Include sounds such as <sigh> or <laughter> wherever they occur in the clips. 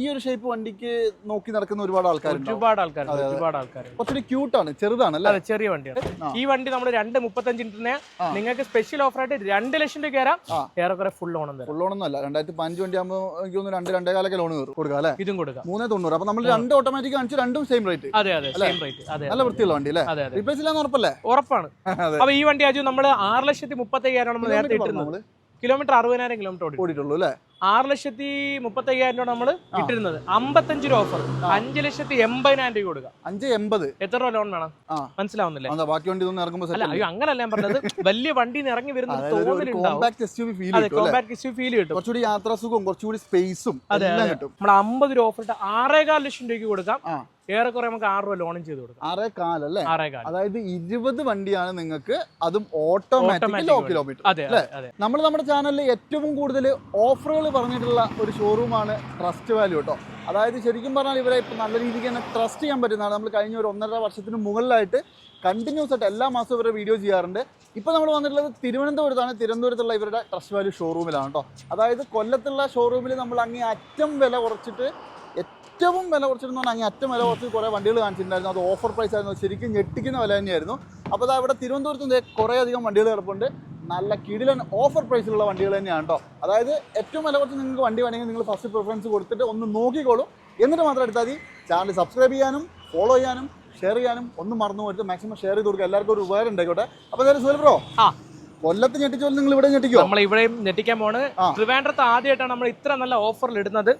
ഈ ഒരു ഷേപ്പ് വണ്ടിക്ക് നോക്കി നടക്കുന്ന ഒരുപാട് ആൾക്കാരുണ്ട്? ഒരുപാട് ആൾക്കാർ ഒരുപാട് ആൾക്കാർ കുറച്ചുകൂടി ക്യൂട്ടാണ് ചെറുതാണ് അല്ലേ? ചെറിയ വണ്ടിയാണ്. ഈ വണ്ടി നമ്മൾ രണ്ട് മുപ്പത്തഞ്ച് നിങ്ങൾക്ക് സ്പെഷ്യൽ ഓഫർ ആയിട്ട് രണ്ട് ലക്ഷം രൂപ കയറാം. ഏറെക്കുറെ ഫുൾ ഓണം തരാം. ഫുൾ ലോണൊന്നും അല്ല. രണ്ടായിരത്തി പതിനഞ്ച് വണ്ടി ആകുമ്പോൾ എനിക്ക് തോന്നുന്നു രണ്ട് രണ്ടേ കാലൊക്കെ ലോൺ കൊടുക്കാം അല്ലേ? ഇതും കൊടുക്കാം. മൂന്നേ തൊണ്ണൂറ്. അപ്പൊ നമ്മൾ രണ്ട് ഓട്ടോമാറ്റിക് കാണിച്ചു രണ്ടും സെയിം റേറ്റ് അതെ അതെ സെയിം റേറ്റ് അതെ നല്ല വൃത്തിയുള്ള വണ്ടി അല്ലേ? റീപ്ലേസ് ഇല്ലാന്ന് ഉറപ്പല്ലേ? ഉറപ്പാണ്. <laughs> അപ്പൊ ഈ വണ്ടി അജു നമ്മൾ ആറ് ലക്ഷത്തി മുപ്പത്തി അയ്യായിരം നമ്മൾ നേരത്തെ ഇട്ടിരുന്നു ഇട്ടിരുന്നത്. കിലോമീറ്റർ അറുപതിനായിരം കിലോമീറ്റർ ഓടി ഓടിയിട്ടുള്ളൂ അല്ലേ? ആറ് ലക്ഷത്തി മുപ്പത്തി അയ്യായിരം രൂപ നമ്മൾ ഇട്ടിരുന്നത്. അമ്പത്തഞ്ച് രൂപ ഓഫർ അഞ്ച് ലക്ഷത്തി എൺപതിനായിരം രൂപ കൊടുക്കുക. അഞ്ച് എൺപത്. എത്ര രൂപ ലോൺ വേണം? മനസ്സിലാവുന്നില്ല? ബാക്കി വണ്ടി അല്ല അയ്യോ അങ്ങനല്ല ഞാൻ പറഞ്ഞത്. വലിയ വണ്ടി ഇറങ്ങി എസ് ഫീൽ കിട്ടും കുറച്ചുകൂടി യാത്രാസുഖവും കുറച്ചുകൂടി സ്പേസും അതെ, നമ്മൾ അമ്പത് രൂപ ഓഫർ ഇട്ട് ആറേകാൽ ലക്ഷം രൂപയ്ക്ക് കൊടുക്കാം. ഏറെക്കുറെ നമുക്ക് ആറ് രൂപ ലോണും ചെയ്ത് കൊടുക്കാം. ആറേ കാലല്ലേ? ആറേകാൽ അതായത് ഇരുപത് വണ്ടിയാണ് നിങ്ങൾക്ക് അതും ഓട്ടോമാറ്റിക് ലോ കിലോമീറ്റർ അതെ അല്ലേ? നമ്മൾ നമ്മുടെ ചാനലിൽ ഏറ്റവും കൂടുതൽ ഓഫറുകൾ പറഞ്ഞിട്ടുള്ള ഒരു ഷോറൂമാണ് ട്രസ്റ്റ് വാല്യൂ കേട്ടോ അതായത് ശരിക്കും പറഞ്ഞാൽ ഇവരെ ഇപ്പം നല്ല രീതിക്ക് തന്നെ ട്രസ്റ്റ് ചെയ്യാൻ പറ്റുന്നതാണ്. നമ്മൾ കഴിഞ്ഞ ഒരു ഒന്നര വർഷത്തിന് മുകളിലായിട്ട് കണ്ടിന്യൂസ് ആയിട്ട് എല്ലാ മാസവും ഇവരുടെ വീഡിയോ ചെയ്യാറുണ്ട്. ഇപ്പോൾ നമ്മൾ വന്നിട്ടുള്ളത് തിരുവനന്തപുരത്താണ്. തിരുവനന്തപുരത്തുള്ള ഇവരുടെ ട്രസ്റ്റ് വാല്യൂ ഷോറൂമിലാണ് കേട്ടോ അതായത് കൊല്ലത്തുള്ള ഷോറൂമിൽ നമ്മൾ അങ്ങേ അറ്റം വില കുറച്ചിട്ട് ഏറ്റവും വില കുറച്ചിരുന്നു പറഞ്ഞാൽ അങ്ങേ അറ്റം വില കുറച്ച് കുറേ വണ്ടികൾ കാണിച്ചിട്ടുണ്ടായിരുന്നു. അത് ഓഫർ പ്രൈസ് ആയിരുന്നു. ശരിക്കും ഞെട്ടിക്കുന്ന വില തന്നെയായിരുന്നു. അപ്പോൾ അത് അവിടെ തിരുവനന്തപുരത്ത് കുറേ അധികം വണ്ടികൾ കിടപ്പുണ്ട്. നല്ല കിടിലൻ ഓഫർ പ്രൈസിലുള്ള വണ്ടികൾ തന്നെയാണ് കേട്ടോ അതായത് ഏറ്റവും വില കുറച്ച് നിങ്ങൾക്ക് വണ്ടി വേണമെങ്കിൽ നിങ്ങൾ ഫസ്റ്റ് പ്രിഫറൻസ് കൊടുത്തിട്ട് ഒന്ന് നോക്കിക്കോളും. എന്നിട്ട് മാത്രം എടുത്താൽ മതി. ചാനൽ സബ്സ്ക്രൈബ് ചെയ്യാനും ഫോളോ ചെയ്യാനും ഷെയർ ചെയ്യാനും ഒന്നും മറന്നു പോയിട്ട് മാക്സിമം ഷെയർ ചെയ്ത് കൊടുക്കുക. എല്ലാവർക്കും ഒരു ഉപകാരം ഉണ്ടായിക്കോട്ടെ. അപ്പോൾ എന്തായാലും സുഹൃത്ത് ബ്രോ ആ. കൊല്ലത്ത് ഞെട്ടിച്ചോ നിങ്ങൾ ഇവിടെ ഞെട്ടിക്കോ നമ്മൾ ഇവിടെയും ഞെട്ടിക്കാൻ പോണ്. ട്രിവാൻഡ്രത്ത് ആദ്യമായിട്ടാണ് നമ്മൾ ഇത്ര നല്ല ഓഫറിൽ ഇടുന്നത്.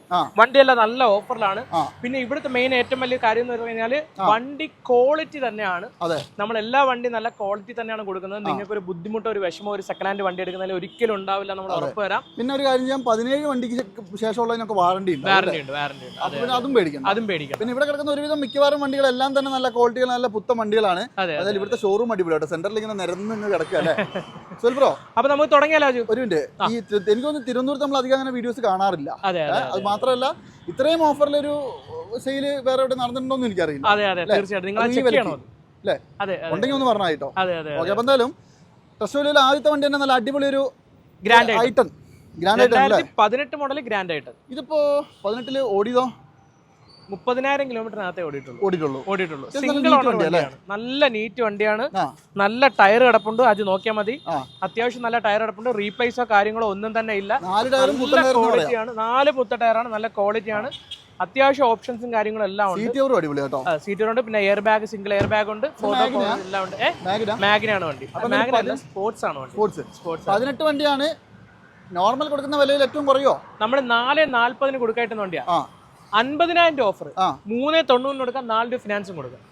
വണ്ടിയെല്ലാം നല്ല ഓഫറിലാണ് പിന്നെ ഇവിടുത്തെ മെയിൻ ഏറ്റവും വലിയ കാര്യം എന്ന് പറഞ്ഞു കഴിഞ്ഞാൽ വണ്ടി ക്വാളിറ്റി തന്നെയാണ്. അതെ. നമ്മൾ എല്ലാ വണ്ടി നല്ല ക്വാളിറ്റി തന്നെയാണ് കൊടുക്കുന്നത്. നിങ്ങൾക്ക് ഒരു ബുദ്ധിമുട്ടോ ഒരു വിഷമോ ഒരു സെക്കൻഡ് ഹാൻഡ് വണ്ടി എടുക്കുന്നതിൽ ഒരിക്കലും ഉണ്ടാവില്ല നമ്മൾ ഉറപ്പ് തരാം. പിന്നെ ഒരു കാര്യം ചെയ്യാം. പതിനേഴ് വണ്ടിക്ക് ശേഷമുള്ള ശേഷമുള്ളതിനൊക്കെ വാറണ്ടി ഉണ്ട്. വാറണ്ടി ഉണ്ട് വാറണ്ടി ഉണ്ട്. അതെ പേടിക്കണം അതും. പേടിക്കണം പിന്നെ ഇവിടെ കിടക്കുന്ന ഒരുവിധം മിക്കവാറും വണ്ടികളെല്ലാം തന്നെ നല്ല ക്വാളിറ്റികൾ നല്ല പുത്തൻ വണ്ടികളാണ്. അതെ അതായത് ഇവിടുത്തെ ഷോറൂം അടിപൊളിയാട്ടോ. സെന്ററിൽ ഇങ്ങനെ നിരന്ന് കിടക്കുക അല്ലേ? <laughs> സുൽബ്രോ അപ്പൊ നമുക്ക് തുടങ്ങിയാലോ ഒരു മിനിറ്റ്. ഈ തി- എനിക്ക് തോന്നുന്നു തിരുവനന്തപുരത്ത് നമ്മൾ അധികം അങ്ങനെ വീഡിയോസ് കാണാറില്ല. അതെ അതെ അത്. മാത്രമല്ല ഇത്രയും ഓഫറിലൊരു സെയിൽ വേറെ എവിടെ നടന്നിട്ടുണ്ടോ എന്ന് എനിക്കറിയില്ല. അതെ അതെ തീർച്ചയായിട്ടും. നിങ്ങൾ ചെക്ക് ചെയ്യണം? അല്ലേ? ഉണ്ടെങ്കിൽ ഒന്ന് പറഞ്ഞാൽ കേട്ടോ. അതെ അതെ ഓക്കെ അപ്പൊ എന്തായാലും ടെസ്റ്റോലിയിൽ ആദ്യത്തെ വണ്ടി തന്നെ നല്ല അടിപൊളി ഒരു ഗ്രാൻഡ് ഐറ്റം. ഗ്രാൻഡ് ഐറ്റം പതിനെട്ട് മോഡൽ ഗ്രാൻഡ് ഐറ്റം. ഇതിപ്പോ പതിനെട്ടിൽ ഓടിയതോ? മുപ്പതിനായിരം കിലോമീറ്ററിനകത്തേ ഓടിയിട്ടുള്ളൂ. ഓടിയിട്ടുള്ളൂ. ഓടിയിട്ടുള്ളൂ. Single owner? വണ്ടിയാണ്. നല്ല നീറ്റ് വണ്ടിയാണ്. നല്ല ടയർ കിടപ്പുണ്ട്. അത് നോക്കിയാൽ മതി. അത്യാവശ്യം നല്ല ടയർ കിടപ്പുണ്ട്. റീപ്ലേസോ കാര്യങ്ങളോ ഒന്നും തന്നെ ഇല്ല. നല്ല ക്വാളിറ്റിയാണ് നാല് പുത്ത ടയറാണ് നല്ല ക്വാളിറ്റിയാണ് അത്യാവശ്യം ഓപ്ഷൻസും കാര്യങ്ങളും എല്ലാം ഉണ്ട്. സീറ്റ് ഉണ്ട് പിന്നെ air bag single air bag ഉണ്ട് ഫോട്ടോ? എല്ലാം ഉണ്ട്. ഏ? മാഗിന വണ്ടി. സ്പോർട്സ് ആണ് വണ്ടി. സ്പോർട്സ് സ്പോർട്സ് പതിനെട്ട് വണ്ടിയാണ്. നോർമൽ കൊടുക്കുന്ന വിലയിൽ ഏറ്റവും കുറയോ? നമ്മൾ നാല് നാല്പതിന് കൊടുക്കായിട്ട് വണ്ടിയാ. ആ. അൻപതിനായിരം രൂപ ഓഫർ മൂന്ന് തൊണ്ണൂറിന് കൊടുക്കാം നാല് രൂപ ഫിനാൻസും കൊടുക്കാം.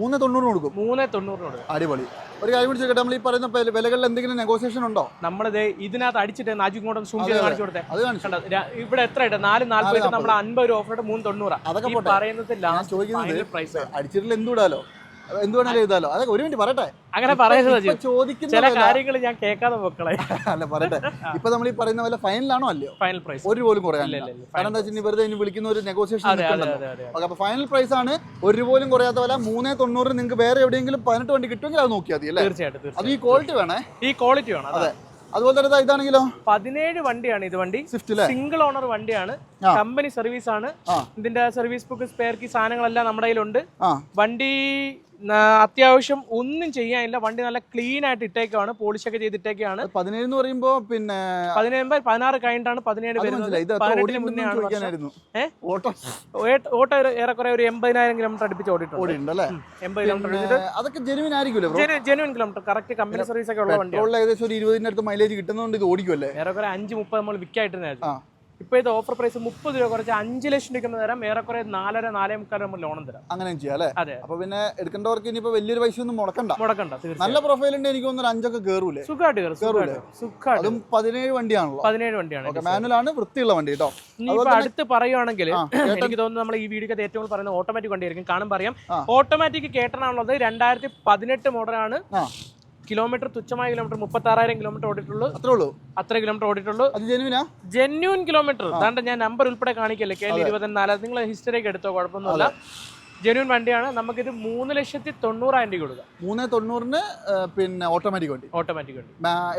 മൂന്ന് തൊണ്ണൂറിന് കൊടുക്കും. മൂന്ന് തൊണ്ണൂറിന് കൊടുക്കും. അടിപൊളി. ഒരു കാര്യം കൂടി ചോദിക്കട്ടെ നമ്മൾ ഈ പറയുന്ന വിലകളിൽ എന്തെങ്കിലും നെഗോസിയേഷൻ ഉണ്ടോ? നമ്മളിത് ഇതിനകത്ത് അടിച്ചിട്ട് നാജി ഇങ്ങോട്ട് സൂം ചെയ്ത് കാണിച്ചു കൊടുത്തേ. അത് കാണിച്ചു ഇവിടെ എത്ര ഇട്ട് നാല് നാല്പത് നാല് നമ്മൾ അൻപത് രൂപ ഓഫർ ഇട്ട് മൂന്ന് തൊണ്ണൂറാണ് അതൊക്കെ പറയുന്നത് ലാസ്റ്റ് പ്രൈസ് അടിച്ചിട്ടില്ല എന്തുവിടാലോ എന്ത് വേണേലും എഴുതാലോ. അതൊക്കെ ഒരു മിനിറ്റ് പറയട്ടെ. അങ്ങനെ ഇപ്പൊ ചോദിക്കുന്ന കാര്യങ്ങൾ ഞാൻ കേൾക്കാതെ മക്കളെ <laughs> അല്ല പറയട്ടെ. ഇപ്പൊ നമ്മൾ ഈ പറയുന്ന പോലെ ഫൈനലാണോ അല്ലയോ? ഫൈനൽ പ്രൈസ് ഒരു പോലും കുറയാനില്ല. കാരണം എന്താ വെച്ചാൽ വെറുതെ വിളിക്കുന്ന ഒരു നെഗോസിയേഷൻ അപ്പൊ ഫൈനൽ പ്രൈസ് ആണ് ഒരു പോലും കുറയാത്ത വില. മൂന്നേ തൊണ്ണൂറ് നിങ്ങൾക്ക് വേറെ എവിടെയെങ്കിലും പതിനെട്ട് വണ്ടി കിട്ടുമെങ്കിൽ അത് നോക്കിയാൽ മതി അല്ലേ? തീർച്ചയായിട്ടും അത് ഈ ക്വാളിറ്റി വേണേ. ഈ ക്വാളിറ്റി വേണം അതെ. അതെ. അതുപോലെ തന്നെ ഇതാണെങ്കിലോ? പതിനേഴ് വണ്ടിയാണ് ഇത് വണ്ടി. സിംഗിൾ ഓണർ വണ്ടിയാണ്. കമ്പനി സർവീസ് ആണ്. ഇതിന്റെ സർവീസ് ബുക്ക് സ്പെയർ കീ സാധനങ്ങളെല്ലാം നമ്മുടെ കയ്യിലുണ്ട്. വണ്ടി അത്യാവശ്യം ഒന്നും ചെയ്യാനില്ല. വണ്ടി നല്ല ക്ലീൻ ആയിട്ട് ഇട്ടേക്കാണ് പോളിഷ് ഒക്കെ ചെയ്തിട്ടേക്കാണ് പതിനേഴ് എന്ന് പറയുമ്പോ പിന്നെ പതിനേഴ് പതിനാറ് കഴിഞ്ഞിട്ടാണ് പതിനേഴ് വരുന്നത്. വർഷം. ഓട്ടോ. ഏറെക്കുറെ ഒരു എൺപതിനായിരം കിലോമീറ്റർ അടുപ്പിച്ച് ഓടിയിട്ടുണ്ട്. എൺപത് കിലോമീറ്റർ അതൊക്കെ ജെനുവിൻ ആയിരിക്കുമല്ലോ genuine kilometre correct company service ഒക്കെ ഉള്ള വണ്ടി ഏകദേശം ഒരു ഇരുപതിനടുത്ത് മൈലേജ് കിട്ടുന്നതുകൊണ്ട് ഇത് ഓടിക്കുമല്ലേ ഏറെക്കുറെ അഞ്ച് മുപ്പത് നമ്മൾ വിൽക്കായിട്ടിരുന്നത് ആ ഇപ്പൊ ഇത് ഓഫർ പ്രൈസ് മുപ്പത് രൂപ കുറച്ച് അഞ്ച് ലക്ഷം രൂപ തരാം. ഏറെക്കുറെ നാലര നാലേ മുക്കാൽ നമ്മൾ ലോൺ തരാം. അങ്ങനെ ചെയ്യാം അല്ലേ? അതെ. അപ്പൊ പിന്നെ എടുക്കേണ്ടവർക്ക് ഇനിയിപ്പോ വലിയൊരു പൈസ ഒന്നും മുടക്കണ്ട. മുടക്കണ്ട നല്ല പ്രൊഫൈൽ ഉണ്ട് എനിക്ക് തോന്നുന്നു അഞ്ചൊക്കെ കയറൂലേ സുഖമായിട്ട് കയറും സുഖമായിട്ട് സുഖമായിട്ട് അതും പതിനേഴ് വണ്ടിയാണല്ലോ. പതിനേഴ് വണ്ടിയാണ് മാനുവൽ മാനുവലാണ് വൃത്തിയുള്ള വണ്ടി കേട്ടോ. അടുത്ത് പറയുവാണെങ്കിൽ എനിക്ക് തോന്നുന്നു നമ്മൾ ഈ വീഡിയോ ഏറ്റവും കൂടുതൽ പറയുന്നത് ഓട്ടോമാറ്റിക് വണ്ടിയായിരിക്കും. കാണും പറയാം ഓട്ടോമാറ്റിക് കേട്ടനാണുള്ളത് രണ്ടായിരത്തി പതിനെട്ട് മോഡലാണ് കിലോമീറ്റർ തുച്ഛമായ കിലോമീറ്റർ മുപ്പത്തി ആറായിരം കിലോമീറ്റർ ഓടിയിട്ടുള്ളൂ. അത്രേ ഉള്ളൂ. അത്ര കിലോമീറ്റർ ഓടിയിട്ടുള്ളൂ. അത് ജെനുവിനാ ജെന്യൂൻ കിലോമീറ്റർ. അതാണ്ട് ഞാൻ നമ്പർ ഉൾപ്പെടെ കാണിക്കല്ലേ? കെ എൽ ഇരുപത്തിനാല്. നിങ്ങൾ ഹിസ്റ്ററി ഒക്കെ എടുത്തോ? കുഴപ്പമൊന്നുമില്ല. ജെന്യൂൻ വണ്ടിയാണ്. നമുക്കിത് മൂന്ന് ലക്ഷത്തി തൊണ്ണൂറായിരം രൂപ കൊടുക്കാം. മൂന്ന് തൊണ്ണൂറിന് പിന്നെ ഓട്ടോമാറ്റിക് വണ്ടി. ഓട്ടോമാറ്റിക് വണ്ടി.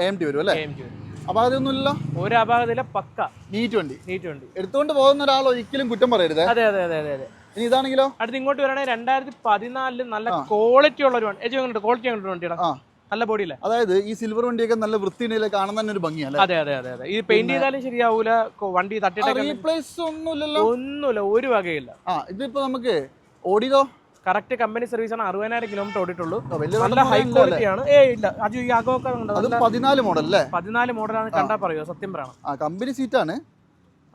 എം ടി വരും അല്ലേ? വരും. ഒരു അപാകതയില്ല പക്ക. നീറ്റ് വണ്ടി. നീറ്റ് വണ്ടി. എടുത്തുകൊണ്ട് പോകുന്ന ഒരാൾ ഒരിക്കലും കുറ്റം പറയരുത്. അതെ അതെ അതെ അതെ അതെ. ഇനി ഇതാണെങ്കിലോ? അടുത്ത് ഇങ്ങോട്ട് വരണേ രണ്ടായിരത്തി പതിനാലിൽ നല്ല ക്വാളിറ്റി ഉള്ള ഒരു വണ്ടി. ക്വാളിറ്റി വണ്ടിയാണ് ആ ബോഡി അല്ലേ അതായത് ഈ സിൽവർ വണ്ടിയൊക്കെ നല്ല വൃത്തിയുണ്ടെങ്കിൽ കാണാൻ തന്നെ ഒരു ഭംഗിയല്ലേ അതെ അതെ അതെ അതെ. ഈ പെയിന്റ് ചെയ്താലും ശരിയാവൂല വണ്ടി തട്ടിയിട്ടൊക്കെ റീപ്ലേസ് ഒന്നുമില്ലല്ലോ? ഒന്നുമില്ല ഒരു വകയില്ല. ആ ഇതിപ്പോ നമുക്ക് ഓടിയതോ കറക്റ്റ് കമ്പനി സർവീസ് ആണ്. അറുപതിനായിരം കിലോമീറ്റർ ഓടിയിട്ടുള്ളൂ. നല്ല ഹൈ വെള്ളം ക്വാളിറ്റി ആണ്. ഏ ഇല്ല. അത് ഈ അകമൊക്കെ ഉണ്ട്. അത് നല്ല പതിനാല് മോഡൽ അല്ലേ? പതിനാല് മോഡലാണ് കണ്ടാ പറയോ സത്യം പറയണം. കമ്പനി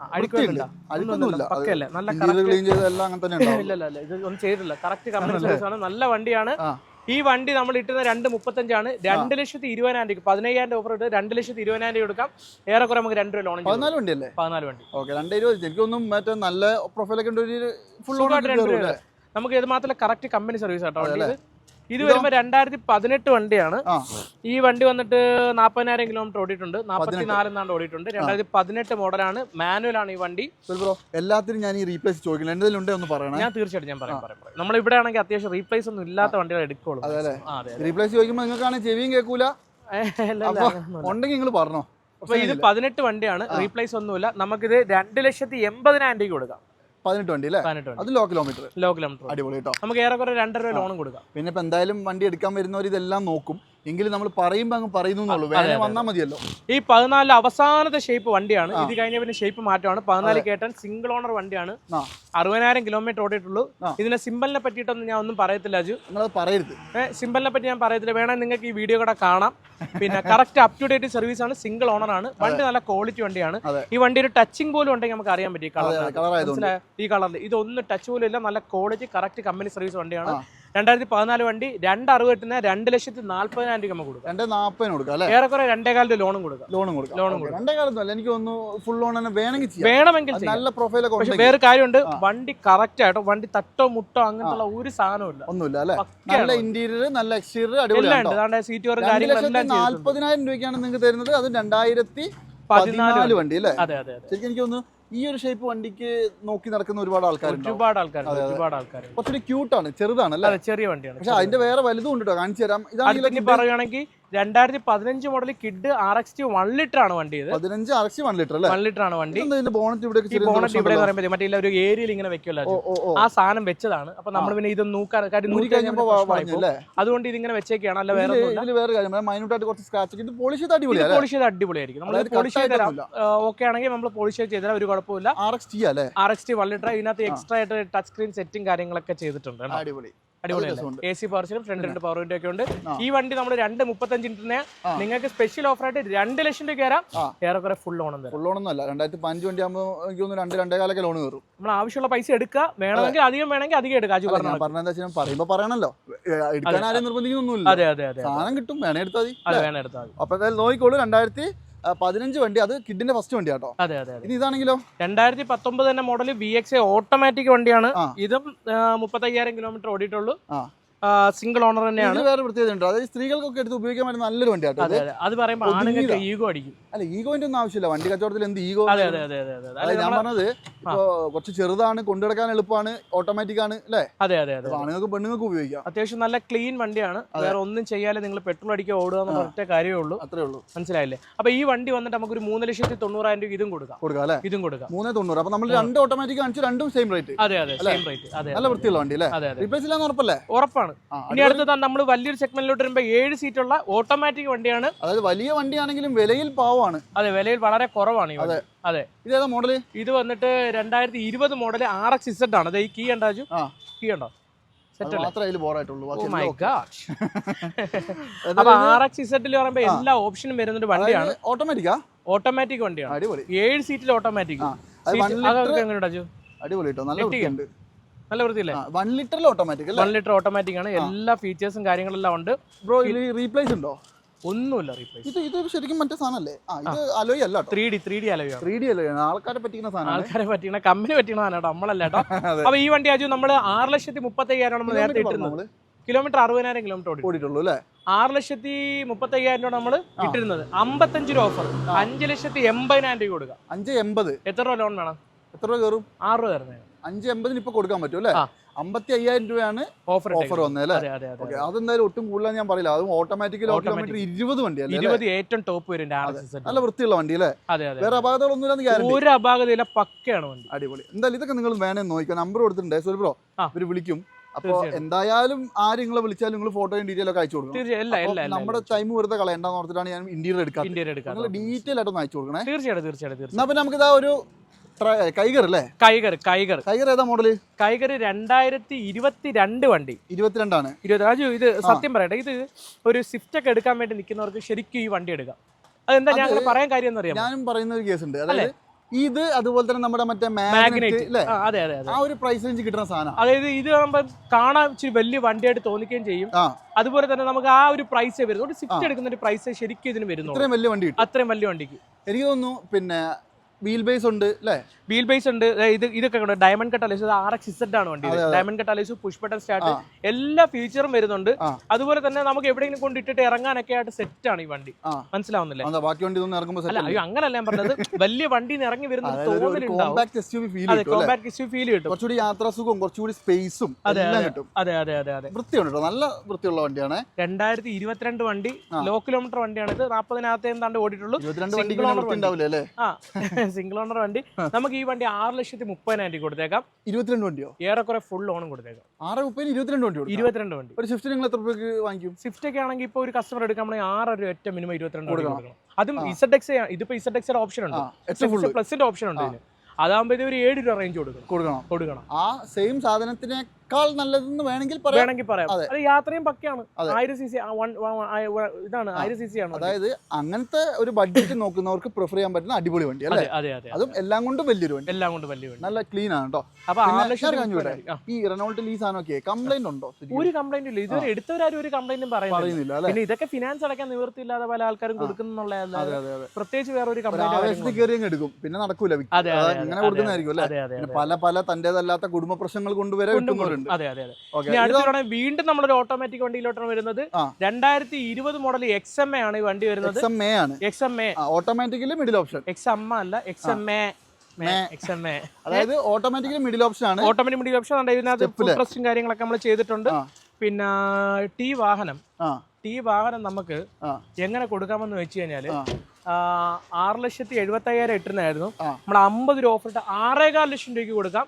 അഴുക്കൊന്നുമില്ല. പക്കല്ലേ നല്ല <laughs> ചെയ്തിട്ടില്ല. കറക്റ്റ് കമ്പനി സർവീസ് ആണ്. നല്ല വണ്ടിയാണ്. ഈ വണ്ടി നമ്മൾ ഇട്ടുന്ന രണ്ട് മുപ്പത്തഞ്ചാണ്. രണ്ട് ലക്ഷത്തി ഇരുപതിനായിരം രൂപ പതിനയ്യായിരം രൂപ ഓഫർ ഇട്ട് രണ്ട് ലക്ഷത്തി ഇരുപതിനായിരം രൂപ കൊടുക്കാം. ഏറെക്കുറെ നമുക്ക് രണ്ട് രൂപ ലോൺ പതിനാല് വണ്ടിയല്ലേ പതിനാല് വണ്ടി. ഓക്കെ രണ്ട് ഇരുപത് എനിക്കൊന്നും മറ്റേ നല്ല പ്രൊഫൈലൊക്കെ ഉണ്ട് ഫുൾ സുഖമായിട്ട് രണ്ട് രൂപ നമുക്ക് ഇത് മാത്രമല്ല കറക്റ്റ് കമ്പനി സർവീസ് ആട്ടോ വണ്ടി ഇത് വരുമ്പോ രണ്ടായിരത്തി പതിനെട്ട് വണ്ടിയാണ് ഈ വണ്ടി വന്നിട്ട് നാൽപ്പതിനായിരം കിലോമീറ്റർ ഓടിയിട്ടുണ്ട്. നാൽപ്പത്തി നാലെന്നാണ്ട് ഓടിയിട്ടുണ്ട്. രണ്ടായിരത്തി പതിനെട്ട് മോഡലാണ്. മാനുവൽ ആണ് ഈ വണ്ടി. എല്ലാത്തിനും ഞാൻ ഈ റീപ്ലേസ് ചോദിക്കില്ല. എന്തെങ്കിലും ഉണ്ടോ ഒന്ന് പറയണം? ഞാൻ തീർച്ചയായിട്ടും ഞാൻ പറയാം പറയാം. നമ്മൾ ഇവിടെ ആണെങ്കിൽ അത്യാവശ്യം റീപ്ലേസ് ഒന്നും ഇല്ലാത്ത വണ്ടികൾ എടുക്കുള്ളൂ. റീപ്ലേസ് ചോദിക്കുമ്പോൾ നിങ്ങൾക്കാണ് ചെവിയും കേൾക്കൂല. ഉണ്ടെങ്കിൽ നിങ്ങൾ പറഞ്ഞോ. അപ്പൊ ഇത് പതിനെട്ട് വണ്ടിയാണ്. റീപ്ലേസ് ഒന്നുമില്ല. നമുക്കിത് രണ്ട് ലക്ഷത്തി എൺപതിനായിരം രൂപ കൊടുക്കാം. പതിനെട്ട് വണ്ടി അല്ലേ? പതിനെട്ട് വണ്ടി. അത് ലോ കിലോമീറ്റർ ലോ കിലോമീറ്റർ അടിപൊളി കേട്ടോ നമുക്ക് ഏറെക്കുറെ രണ്ടര രൂപ ലോണും കൊടുക്കാം. പിന്നെ ഇപ്പൊ എന്തായാലും വണ്ടി എടുക്കാൻ വരുന്നവർ ഇതെല്ലാം നോക്കും. എങ്കിലും നമ്മൾ പറയുമ്പോൾ അങ്ങ് പറയുന്നു വേണേ. വന്നാൽ മതിയല്ലോ. ഈ പതിനാലിലെ അവസാനത്തെ ഷേപ്പ് വണ്ടിയാണ്. ഇത് കഴിഞ്ഞ പിന്നെ ഷേപ്പ് മാറ്റമാണ്. പതിനാല് കേട്ടൻ സിംഗിൾ ഓണർ വണ്ടിയാണ്. അറുപതിനായിരം കിലോമീറ്റർ ഓടിയിട്ടുള്ളൂ. ഇതിന്റെ സിമ്പലിനെ പറ്റിയിട്ടൊന്നും ഞാൻ ഒന്നും പറയത്തില്ല അജു. നിങ്ങളത് പറയരുത്. സിമ്പലിനെ പറ്റി ഞാൻ പറയത്തില്ല. വേണമെങ്കിൽ നിങ്ങൾക്ക് ഈ വീഡിയോ കൂടെ കാണാം. പിന്നെ correct up to date service ആണ്. സിംഗിൾ ഓണർ ആണ്. വണ്ടി നല്ല ക്വാളിറ്റി വണ്ടിയാണ്. ഈ വണ്ടി ഒരു ടച്ചിങ് പോലും ഉണ്ടെങ്കിൽ നമുക്ക് അറിയാൻ പറ്റും ഈ ഈ കളറിൽ ഇതൊന്നും ടച്ച് പോലും ഇല്ല. നല്ല ക്വാളിറ്റി കറക്റ്റ് കമ്പനി സർവീസ് വണ്ടിയാണ്. രണ്ടായിരത്തി പതിനാല് വണ്ടി രണ്ട് കിട്ടുന്ന രണ്ട് ലക്ഷത്തി നാല്പതിനായിരം രൂപ നമുക്ക് കൊടുക്കാം. രണ്ട് നാൽപ്പതിന് കൊടുക്കാം അല്ലേ? ഏറെക്കുറെ രണ്ടേകാൽ രൂപ ലോണും കൊടുക്കാം. ലോണും കൊടുക്കാം. ലോണും കൊടുക്കാം. അല്ല എനിക്ക് ഒന്ന് ഫുൾ ലോൺ തന്നെ വേണമെങ്കിൽ വേണമെങ്കിൽ നല്ല പ്രൊഫൈലൊക്കെ പക്ഷെ വേറെ കാര്യമുണ്ട്. വണ്ടി കറക്റ്റ് ആയിട്ടോ വണ്ടി തട്ടോ മുട്ടോ അങ്ങനത്തെ ഒരു സാധനവും ഇല്ല ഒന്നുമില്ല അല്ലേ? നല്ല ഇന്റീരിയർ നല്ല എക്സ്റ്റീരിയർ അടിപൊളി അടിപൊളിയാണ് ഉണ്ട്. അതാണ് സീറ്റ് വരും കാര്യങ്ങളെല്ലാം നാല്പതിനായിരം രൂപയ്ക്കാണ് നിങ്ങൾക്ക് തരുന്നത്. അത് രണ്ടായിരത്തി പതിനാല് വണ്ടി അല്ലേ? അതെ അതെ അതെ. ശരിക്കും എനിക്ക് തോന്നുന്നു ഈ ഒരു ഷേപ്പ് വണ്ടിക്ക് നോക്കി നടക്കുന്ന ഒരുപാട് ആൾക്കാരുണ്ട്? ഒരുപാട് ആൾക്കാർ. ഒരുപാട് ആൾക്കാർ കുറച്ചുകൂടി ക്യൂട്ടാണ് ചെറുതാണ് അല്ലേ? ചെറിയ വണ്ടിയാണ് പക്ഷെ അതിന്റെ വേറെ വലുതും ഉണ്ട് കേട്ടോ കാണിച്ചു തരാം. ഇതാണെങ്കിൽ പറയുകയാണെങ്കിൽ രണ്ടായിരത്തി പതിനഞ്ച് model Kwid R X T one litre ആണ് വണ്ടി ഇത്. പതിനഞ്ച് അറച്ചി വൺ ലിറ്റർ അല്ലേ? വൺ ലിറ്റർ ആണ് വണ്ടി. ബോണറ്റ് ഇവിടെ ബോണറ്റ് ഇവിടെ പറയുമ്പോൾ മറ്റേ ഒരു ഏരിയയിൽ ഇങ്ങനെ വെക്കുമല്ലോ ആ സാധനം വെച്ചതാണ്. അപ്പൊ നമ്മൾ പിന്നെ ഇത് നോക്കാൻ കാര്യം അതുകൊണ്ട് ഇതിങ്ങനെ വെച്ചേക്കാണ്. അല്ല വേറെ കാര്യം കുറച്ച് സ്ക്രാച്ച് ഇത് പോളിഷ് ചെയ്ത് പോളിഷ് ചെയ്ത് അടിപൊളിയായിരിക്കും. നമ്മൾ പോളിഷ് ചെയ്ത് തരാം ഓക്കെ ആണെങ്കിൽ നമ്മൾ പോളിഷ് ചെയ്ത് തരാം. ഒരു കുഴപ്പമില്ല ആർ എക്സ് ടി അല്ലേ? R X T one litre ഇതിനകത്ത് എക്സ്ട്രാ ആയിട്ട് ടച്ച് സ്ക്രീൻ സെറ്റും കാര്യങ്ങളൊക്കെ ചെയ്തിട്ടുണ്ട്. അടിപൊളി. അടിപൊളിയല്ലേ? രസമുണ്ട്. എ സി പവർ ഫ്രണ്ട് രണ്ട് പവർ വിൻഡോ ഒക്കെ ഉണ്ട്. ഈ വണ്ടി നമ്മൾ രണ്ട് മുപ്പത്തഞ്ച് ഇഞ്ചിന് നിങ്ങൾക്ക് സ്പെഷ്യൽ ഓഫർ ആയിട്ട് രണ്ട് ലക്ഷം രൂപ കയറാം ഏറെക്കുറെ ഫുൾ ലോൺ ഫുൾ ലോൺ അല്ല. രണ്ടായിരത്തി പതിനഞ്ച് വണ്ടി ആകുമ്പോൾ എനിക്ക് തോന്നുന്നു രണ്ട് രണ്ടേ കാലൊക്കെ ലോൺ കയറും. നമ്മൾ ആവശ്യമുള്ള പൈസ എടുക്കുക. വേണമെങ്കിൽ അധികം വേണമെങ്കിൽ അധികം എടുക്കുക. അജു പറഞ്ഞു ഞാൻ പറയുമ്പോൾ പറയണല്ലോ. എടുക്കാൻ ആരും നിർബന്ധിക്കുന്നൊന്നുമില്ല. അതെ അതെ അതെ സാധനം കിട്ടും. വേണേ എടുത്താൽ മതി. അതെ വേണേ എടുത്താൽ മതി. അപ്പോൾ നോക്കിക്കോളൂ രണ്ടായിരത്തി പതിനഞ്ച് വണ്ടി അത് കിഡിന്റെ ഫസ്റ്റ് വണ്ടി കേട്ടോ അതെ അതെ ഇനി ഇതാണെങ്കിലോ? രണ്ടായിരത്തി പത്തൊമ്പത് തന്നെ മോഡൽ വി എക്സ് ഓട്ടോമാറ്റിക് വണ്ടിയാണ്. ഇതും മുപ്പത്തയ്യായിരം കിലോമീറ്റർ ഓടിയിട്ടുള്ളൂ. ആ. സിംഗിൾ ഓണർ തന്നെയാണ്. വേറെ പ്രത്യേകത ഉണ്ട്. അതായത് സ്ത്രീകൾക്കൊക്കെ എടുത്ത് ഉപയോഗിക്കാൻ പറ്റുന്ന നല്ലൊരു വണ്ടി അതെ പറയുമ്പോൾ. ആണുങ്ങൾക്ക് ഈഗോ അടിക്കും. അല്ല ഈഗോന്റെ ഒന്നും ആവശ്യമില്ല. വണ്ടി കച്ചവടത്തിൽ എന്ത് ഈഗോ ഞാൻ പറഞ്ഞത് ഇപ്പോ കുറച്ച് ചെറുതാണ് കൊണ്ടുനടക്കാൻ എളുപ്പമാണ് ഓട്ടോമാറ്റിക് ആണ് അല്ലേ? അതെ അതെ അതെ ആണുങ്ങൾക്ക് പെണ്ണുങ്ങൾക്ക് ഉപയോഗിക്കാം. അത്യാവശ്യം നല്ല ക്ലീൻ വണ്ടിയാണ്. വേറെ ഒന്നും ചെയ്യാതെ നിങ്ങൾ പെട്രോൾ അടിക്കുക ഓടുക എന്നുള്ള ഒറ്റ കാര്യമേ ഉള്ളൂ. അത്രേ ഉള്ളൂ. മനസ്സിലായില്ലേ? അപ്പൊ ഈ വണ്ടി വന്നിട്ട് നമുക്ക് ഒരു മൂന്ന് ലക്ഷത്തി തൊണ്ണൂറായിരം രൂപ ഇതും കൊടുക്കാം. കൊടുക്കാം അല്ലേ? ഇതും കൊടുക്കാം. മൂന്നേ തൊണ്ണൂറ്. അപ്പൊ നമ്മൾ രണ്ട് ഓട്ടോമാറ്റിക് കാണിച്ചു രണ്ടും സെയിം റേറ്റ് അതെ അതെ സെയിം റേറ്റ് അതെ നല്ല വൃത്തിയുള്ള വണ്ടി അല്ലേ? അതെ അതെ. റീപ്ലേസ് ഇല്ലാന്ന് ഉറപ്പല്ലേ? ഉറപ്പാണ്. ഇനി അടുത്തത് നമ്മൾ വലിയൊരു സെഗ്മെന്റിലോട്ട് വരുമ്പോൾ ഏഴ് സീറ്റുള്ള ഓട്ടോമാറ്റിക് വണ്ടിയാണ്. അതായത് വലിയ വണ്ടിയാണെങ്കിലും വിലയിൽ പാവമാണ് അതെ വിലയിൽ വളരെ കുറവാണ് അതെ. അതെ. ഇതേതാ മോഡൽ ഇത് വന്നിട്ട് രണ്ടായിരത്തി ഇരുപത് മോഡൽ ആർ എക്സ് ഇസഡ് ആണ്. അതെ ഈ കീ ഉണ്ടാജു. കീ ഉണ്ടോ അപ്പൊ ആർ എക്സ് ഇസഡിൽ എല്ലാ ഓപ്ഷനും വരുന്ന ഒരു വണ്ടിയാണ്. ഓട്ടോമാറ്റിക്കാ ഓട്ടോമാറ്റിക് വണ്ടിയാണ്. ഏഴ് സീറ്റിൽ ഓട്ടോമാറ്റിക് അതൊക്കെ അടിപൊളി കേട്ടോ നല്ല നല്ല വൃത്തിയില്ലേ? വൺ ലിറ്ററിൽ ഓട്ടോമാറ്റിക് വൺ ലിറ്റർ ഓട്ടോമാറ്റിക് ആണ്. എല്ലാ ഫീച്ചേഴ്സും കാര്യങ്ങളെല്ലാം ഉണ്ട്. ബ്രോ ഇതിൽ റീപ്ലേസ് ഉണ്ടോ? ഒന്നുമില്ല റീപ്ലേസ് ഇത് ഇത് ശരിക്കും മറ്റേ സാധനമല്ലേ? ആ ഇത് അലോയ് അല്ല three D three D alloy three D അല്ലേ ആൾക്കാരെ പറ്റിക്കുന്ന സാധനം ആൾക്കാരെ പറ്റിക്കുന്ന കമ്പനി പറ്റിയണതാണ് കേട്ടോ നമ്മളല്ല കേട്ടോ. <laughs> അപ്പൊ ഈ വണ്ടി ആജു നമ്മൾ ആറ് ലക്ഷത്തി മുപ്പത്തി അയ്യായിരം നമ്മൾ നേരത്തെ ഇട്ടിരുന്നത്. നമ്മൾ? കിലോമീറ്റർ അറുപതിനായിരം കിലോമീറ്റർ ഓടി ഓടിയിട്ടുള്ളൂ അല്ലേ? ആറ് ലക്ഷത്തി മുപ്പത്തി അയ്യായിരം രൂപ നമ്മൾ ഇട്ടിരുന്നത്. അമ്പത്തഞ്ച് രൂപ ഓഫർ അഞ്ച് ലക്ഷത്തി എൺപതിനായിരം രൂപ കൊടുക്കാം അഞ്ച് എൺപത്. എത്ര രൂപ ലോൺ വേണം? എത്ര രൂപ കയറും? ആറ് രൂപ തരുന്നത് അഞ്ച് എൺപതിന് ഇപ്പൊ കൊടുക്കാൻ പറ്റും അല്ലേ. അമ്പത്തി അയ്യായിരം രൂപയാണ് ഓഫർ ഓഫർ വന്നത് അല്ലേ ഓക്കെ അതെന്തായാലും ഒട്ടും കൂടുതൽ ഞാൻ പറയില്ല. അതും ഓട്ടോമാറ്റിക്കലി ഓട്ടോമാറ്റിക് ഇരുപത് വണ്ടി ഇരുപത് ഏറ്റവും ടോപ്പ് വരും നല്ല വൃത്തിയുള്ള വണ്ടി അല്ലേ? വേറെ ഗ്യാരണ്ടി ഒരു അപാകതയില്ല പക്കയാണ് വണ്ടി. അടിപൊളി. എന്തായാലും ഇതൊക്കെ നിങ്ങൾ വേണേ നോക്കാം നമ്പർ കൊടുത്തിട്ടുണ്ട്. സുൽ ബ്രോ വിളിക്കും. അപ്പോൾ തീർച്ചയായിട്ടും. എന്തായാലും ആര് നിങ്ങളെ വിളിച്ചാലും നിങ്ങൾ ഫോട്ടോയും ഡീറ്റെയിൽ ഒക്കെ അയച്ചു കൊടുക്കണം. എല്ലാം നമ്മുടെ ടൈം വെറുതെ കളയണ്ടെന്ന് ഓർത്തിട്ടാണ് ഞാൻ ഇന്റീരിയർ ഇന്ത്യയിൽ എടുക്കാം നിങ്ങൾ ഡീറ്റെയിൽ ആയിട്ടൊന്ന് അയച്ചു കൊടുക്കണേ. തീർച്ചയായിട്ടും തീർച്ചയായിട്ടും എന്നാ പിന്നെ നമുക്ക് ഇതാ ഒരു കൈഗർ അല്ലേ? കൈകർ കൈകർ കൈഗർ ഏതാ മോഡൽ കൈകർ രണ്ടായിരത്തി ഇരുപത്തി രണ്ട് വണ്ടി. ഇരുപത്തിരണ്ടാണ്. രാജു ഇത് സത്യം പറയട്ടെ ഇത് ഒരു സ്വിഫ്റ്റ് ഒക്കെ എടുക്കാൻ വേണ്ടി നിൽക്കുന്നവർക്ക് ശരിക്കും ഈ വണ്ടി എടുക്കാം. അതെന്താ ഞാൻ പറയാൻ കാര്യം എന്ന് അറിയാം ഞാനും പറയുന്ന ഒരു കേസ് ഉണ്ട്. അതായത് ഇത് അതുപോലെ തന്നെ നമ്മുടെ മറ്റേ മാഗ്നറ്റ് അതെ അതെ ആ ഒരു പ്രൈസ് റേഞ്ച് കിട്ടുന്ന സാധനം. അതായത് ഇത് നമ്മൾ കാണാൻ ഇച്ചിരി വലിയ വണ്ടിയായിട്ട് തോന്നിക്കുകയും ചെയ്യും. അതുപോലെ തന്നെ നമുക്ക് ആ ഒരു പ്രൈസ് വരുന്നു ഒരു സ്വിഫ്റ്റ് എടുക്കുന്ന ഒരു പ്രൈസ് ശരിക്കും ഇതിന് വരുന്നു അത്രയും വലിയ വണ്ടി അത്രയും വലിയ വണ്ടിക്ക്. എനിക്ക് തോന്നുന്നു പിന്നെ വീൽ ബേസ് ഉണ്ട് അല്ലേ? വീൽ ബേസ് ഉണ്ട്. ഇത് ഇതൊക്കെ ഉണ്ട് diamond cut alloys R X Z ആണ് വണ്ടി. Diamond cut alloys push button start എല്ലാ ഫീച്ചറും വരുന്നുണ്ട്. അതുപോലെ തന്നെ നമുക്ക് എവിടെയെങ്കിലും കൊണ്ട് ഇട്ടിട്ട് ഇറങ്ങാനൊക്കെ ആയിട്ട് സെറ്റ് ആണ് ഈ വണ്ടി. മനസ്സിലാവുന്നില്ലേ? ബാക്കി വണ്ടി ഇറങ്ങുമ്പോൾ അല്ല അയ്യോ അങ്ങനല്ല ഞാൻ പറഞ്ഞത്. വലിയ വണ്ടിയിൽ നിന്ന് ഇറങ്ങി വരുന്ന കുറച്ചുകൂടി യാത്രാസുഖവും കുറച്ചുകൂടി സ്പേസും എല്ലാം കിട്ടും. അതെ അതെ അതെ അതെ. വൃത്തിയുണ്ട് നല്ല വൃത്തിയുള്ള വണ്ടിയാണ്. രണ്ടായിരത്തി ഇരുപത്തിരണ്ട് വണ്ടി ലോ കിലോമീറ്റർ വണ്ടിയാണ് ഇത്. നാൽപ്പതിനകത്ത് എന്താണ്ട് ഓടിയിട്ടുള്ളൂ. ഇരുപത്തിരണ്ട് വണ്ടി. ഉണ്ടാവില്ല അല്ലേ? ആ. <laughs> സിംഗിൾ ഓണർ വണ്ടി. നമുക്ക് ഈ വണ്ടി ആറ് ലക്ഷത്തി മുപ്പതിനായിരം കൊടുത്തേക്കാം. ഇരുപത്തിരണ്ട് വണ്ടിയോ? ഏറെക്കുറെ ഫുൾ ഓണും കൊടുത്തേക്കാം. ആറ് മുപ്പതിന് ഇരുപത്തിരണ്ട് വണ്ടി ഇരുപത്തിരണ്ട് വണ്ടി. ഒരു സ്വിഫ്റ്റ് നിങ്ങൾ എത്ര രൂപയ്ക്ക് വാങ്ങിക്കും? സ്വിഫ്റ്റ് ഒക്കെ ആണെങ്കിൽ ഇപ്പോൾ ഒരു കസ്റ്റമർ എടുക്കുകയാണെങ്കിൽ ആറ് ഒരു ഒറ്റ മിനിമം ഇരുപത്തിരണ്ട് കൊടുക്കണം. അതും ഇസഡ് എക്സ് ഇതിപ്പോ ഇസഡ് എക്സ് ഓപ്ഷൻ ഉണ്ട്. പ്ലസിന്റെ ഓപ്ഷൻ ഉണ്ട് അതാകുമ്പോൾ ഇത് ഒരു ഏഴ് രൂപ റേഞ്ച് കൊടുക്കണം. കൊടുക്കണം. കൊടുക്കണം. ആ സെയിം സാധനത്തിനേക്കാൾ നല്ലതെന്ന് വേണമെങ്കിൽ വേണമെങ്കിൽ പറയാം. അതെ. യാത്രയും പക്കയാണ്. അതെ. ആയിരം സി സി ഇതാണ് ആയിരം സി സി ആണ് അതായത് അങ്ങനത്തെ ഒരു ബഡ്ജറ്റ് നോക്കുന്നവർക്ക് പ്രിഫർ ചെയ്യാൻ പറ്റുന്ന അടിപൊളി വണ്ടി അല്ലേ? അതെ അതെ അതെ എല്ലാം കൊണ്ടും വലിയൊരു വണ്ടി. എല്ലാം കൊണ്ടും വലിയ നല്ല ക്ലീൻ ആണ് കേട്ടോ അപ്പൊ. ഈ റെനോൾട്ട് ലീസ് ആണോക്കെ കംപ്ലൈന്റ് ഉണ്ടോ? ഒരു കംപ്ലൈന്റ് ഇല്ല. ഇതുവരെ എടുത്തവരാരും ഒരു കംപ്ലൈന്റും പറയുന്നില്ല. പിന്നെ ഇതൊക്കെ ഫിനാൻസ് അടക്കാൻ നിവൃത്തിയില്ലാതെ പല ആൾക്കാരും കൊടുക്കുന്നുള്ള അതെ പ്രത്യേകിച്ച് വേറെ ഒരു കംപ്ലൈന്റ് കയറി എടുക്കും. പിന്നെ നടക്കൂല അങ്ങനെ കൊടുക്കുന്നതായിരിക്കും അല്ലേ? പല പല തന്റേതല്ലാത്ത കുടുംബ പ്രശ്നങ്ങൾ കൊണ്ടുവരെ വിൽക്കുന്നവരുണ്ട് അതെ അതെ അതെ. അടുത്ത വീണ്ടും നമ്മളൊരു ഓട്ടോമാറ്റിക് വണ്ടിയിലോട്ടാണ് വരുന്നത്. രണ്ടായിരത്തി ഇരുപത് മോഡൽ എക്സ് എം എ ആണ് ഈ വണ്ടി വരുന്നത്. എക്സ് എം എ ആണ്. X M A automatically middle option X M അല്ല എക്സ് എം എ അതായത് ഓട്ടോമാറ്റിക്കലി മിഡിൽ ഓപ്ഷൻ ആണ്. ഓട്ടോമാറ്റിക് മിഡിൽ ഓപ്ഷൻ ഇതിനകത്ത്. ട്രസ്റ്റും കാര്യങ്ങളൊക്കെ നമ്മൾ ചെയ്തിട്ടുണ്ട്. പിന്നെ ടി വാഹനം. ടി വാഹനം നമുക്ക് എങ്ങനെ കൊടുക്കാമെന്ന് വെച്ച് കഴിഞ്ഞാൽ ആ. ആറ് ലക്ഷത്തി എഴുപത്തി അയ്യായിരം ഇട്ടിരുന്നായിരുന്നു. ആ. നമ്മൾ അമ്പത് രൂപ ഓഫർ ഇട്ട് ആറേകാൽ ലക്ഷം രൂപയ്ക്ക് കൊടുക്കാം.